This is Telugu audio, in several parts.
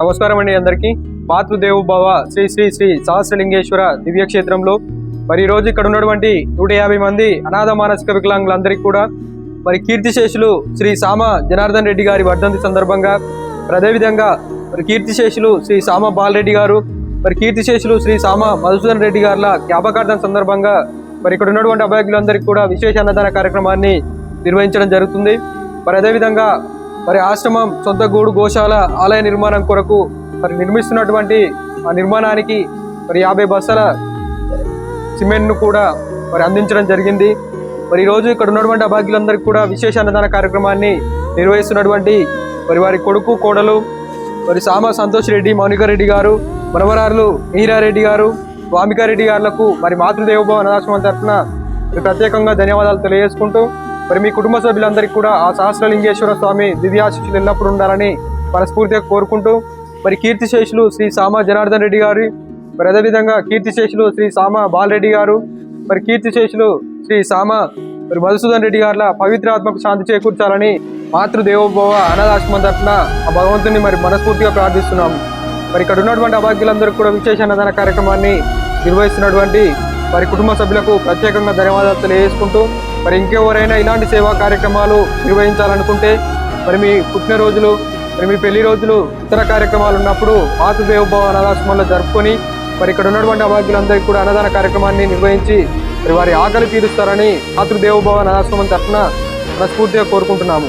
నమస్కారం అండి అందరికీ. మాతృదేవోభవ శ్రీ శ్రీ శ్రీ సహస్రలింగేశ్వర దివ్యక్షేత్రంలో మరి ఈరోజు రోజు ఇక్కడ ఉన్నటువంటి నూట యాభై మంది అనాథ మానసిక వికలాంగులందరికీ కూడా మరి కీర్తిశేషులు శ్రీ సామ జనార్దన్ రెడ్డి గారి వర్ధంతి సందర్భంగా అదేవిధంగా మరి కీర్తిశేషులు శ్రీ సామ బాలరెడ్డి గారు మరి కీర్తిశేషులు శ్రీ సామ మధుసూదన్ రెడ్డి గారుల జ్ఞాపకార్థం సందర్భంగా మరి ఇక్కడ ఉన్నటువంటి అభ్యర్థులందరికీ కూడా విశేష అన్నదాన కార్యక్రమాన్ని నిర్వహించడం జరుగుతుంది. మరి అదేవిధంగా మరి ఆశ్రమం సొంత గూడు గోశాల ఆలయ నిర్మాణం కొరకు మరి నిర్మిస్తున్నటువంటి ఆ నిర్మాణానికి మరి యాభై బస్తాల సిమెంట్ను కూడా మరి అందించడం జరిగింది. మరి ఈరోజు ఇక్కడ ఉన్నటువంటి అభాగ్యులందరికీ కూడా విశేష అన్నదాన కార్యక్రమాన్ని నిర్వహిస్తున్నటువంటి మరి వారి కొడుకు కోడలు మరి సామ సంతోష్ రెడ్డి మౌనికారెడ్డి గారు మనవరారులు మీరారెడ్డి గారు వామికారెడ్డి గారులకు మరి మాతృదేవభవ అనాథాశ్రమం తరఫున ప్రత్యేకంగా ధన్యవాదాలు తెలియజేసుకుంటూ మరి మీ కుటుంబ సభ్యులందరికీ కూడా ఆ సహస్రలింగేశ్వర స్వామి దివ్యాశిష్యులు ఎల్లప్పుడూ ఉండాలని మనస్ఫూర్తిగా కోరుకుంటూ మరి కీర్తిశేషులు శ్రీ సామ జనార్దన్ రెడ్డి గారు మరి అదేవిధంగా కీర్తిశేషులు శ్రీ సామ బాలరెడ్డి గారు మరి కీర్తిశేషులు శ్రీ సామ మరి మధుసూదన్ రెడ్డి గారుల పవిత్రాత్మకు శాంతి చేకూర్చాలని మాతృదేవోభవ అనాథాశ్రమం తరఫున ఆ భగవంతుని మరి మనస్ఫూర్తిగా ప్రార్థిస్తున్నాము మరి ఇక్కడ ఉన్నటువంటి అభాగ్యులందరూ కూడా విశేష అన్నదాన కార్యక్రమాన్ని నిర్వహిస్తున్నటువంటి వారి కుటుంబ సభ్యులకు ప్రత్యేకంగా ధన్యవాదాలు తెలియజేసుకుంటూ మరి ఇంకెవరైనా ఇలాంటి సేవా కార్యక్రమాలు నిర్వహించాలనుకుంటే మరి మీ పుట్టినరోజులు మరి మీ పెళ్ళి రోజులు ఇతర కార్యక్రమాలు ఉన్నప్పుడు మాతృదేవోభవ అనాథాశ్రమంలో జరుపుకొని మరి ఇక్కడ ఉన్నటువంటి అభాగ్యులందరికీ కూడా అన్నదాన కార్యక్రమాన్ని నిర్వహించి మరి వారి ఆకలి తీరుస్తారని మాతృదేవోభవ అనాథాశ్రమం తరఫున మనస్ఫూర్తిగా కోరుకుంటున్నాము.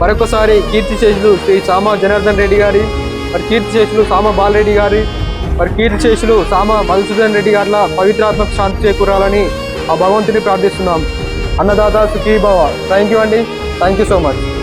మరొకసారి కీర్తిశేషులు శ్రీ సామ జనార్దన్ రెడ్డి గారి మరి కీర్తి శేషులు సామ బాలరెడ్డి గారి మరి కీర్తి శేషులు సామ మధుసూదన్ రెడ్డి గారిల పవిత్రాత్మక శాంతి చేకూరాలని ఆ భగవంతుని ప్రార్థిస్తున్నాం అన్నదాత సుఖీభవ. థ్యాంక్ యూ అండి. Thank you so much